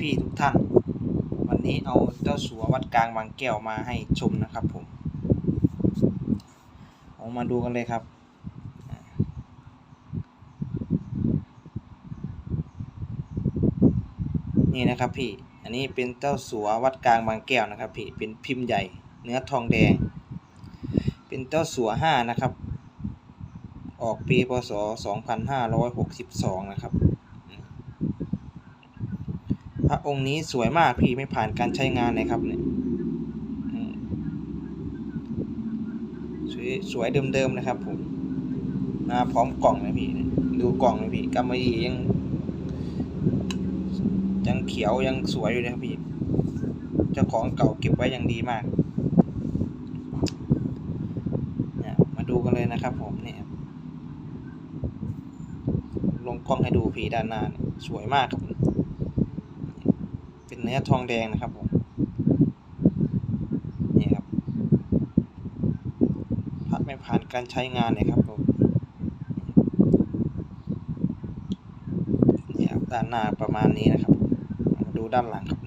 พี่ๆทุกท่าน วันนี้เอาเจ้าสัววัดกลางบางแก้วมาให้ชมนะครับผมเอามาดูกันเลยครับนี่นะครับพี่ อันนี้เป็นเจ้าสัววัดกลางบางแก้วนะครับพี่ เป็นพิมพ์ใหญ่ เนื้อทองแดง เป็นเจ้าสัวห้านะครับ ออกปีพศ2562นะครับ พระองค์นี้สวยมากพี่ไม่ผ่านการใช้งานเลยครับเนี่ยสวยสวยเดิมๆนะครับผมมาพร้อมกล่องเลยพี่ดูกล่องเลยพี่กำมะหยี่ยัง ยังเขียวยังสวยอยู่เลยครับพี่เจ้าของเก่าเก็บไว้อย่างดีมากเนี่ยมาดูกันเลยนะครับ ผมเนี่ยลงกล้องให้ดูผีด้านหน้านสวยมากครับ เป็นเนื้อทองแดงนะครับผมนี่ครับพัดไม่ผ่านการใช้งานเลยครับผมนี่ครับด้านหน้าประมาณนี้นะครับมาดูด้านหลังครับ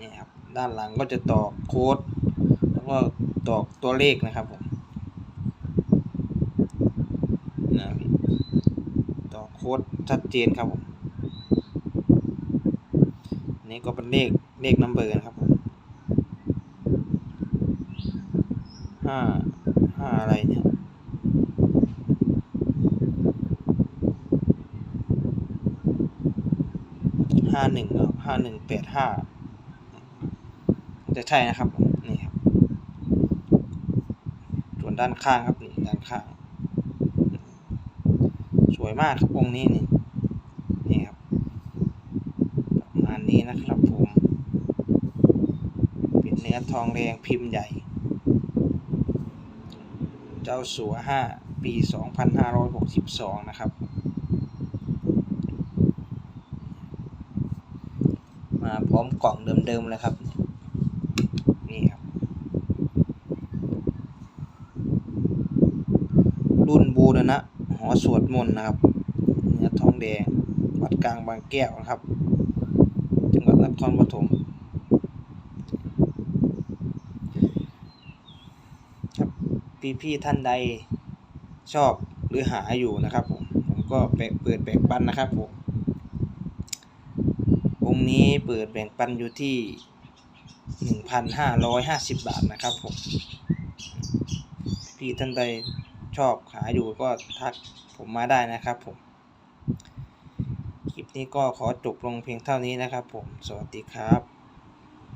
นี่ครับด้านหลังก็จะตอกโค้ดแล้วก็ตอกตัวเลขนะครับผมนะพี่ ตอกโค้ดชัดเจนครับผมนี้ก็เป็นเลขเลขนัมเบอร์นะครับผมห้าห้าอะไรเนี่ยห้าหนึ่งห้าหนึ่งแปดห้าจะใช่นะครับ นี่ครับ ส่วนด้านข้างครับ นี่ด้านข้าง สวยมากครับองค์นี้นี่นี่ครับประมาณนี้นะครับผมเป็นเนื้อทองแดงพิมพ์ใหญ่ เจ้าสัวห้าปี 2562 นะครับ มาพร้อมกล่องเดิมๆเลยครับ นี่ครับ รุ่นบูรณะ อสวดมนต์นะครับเนื้อทองแดง วัดกลางบางแก้วนะครับ จังหวัดนครปฐมครับพี่ๆท่านใดชอบหรือหาอยู่นะครับผมผมก็เปิดแบ่งปันนะครับผมองค์นี้เปิดแบ่งปันอยู่ที่ 1,550 บาทนะครับผมพี่ท่านใด ชอบหาอยู่ก็ทักผมมาได้นะครับผม คลิปนี้ก็ขอจบลงเพียงเท่านี้นะครับผม สวัสดีครับ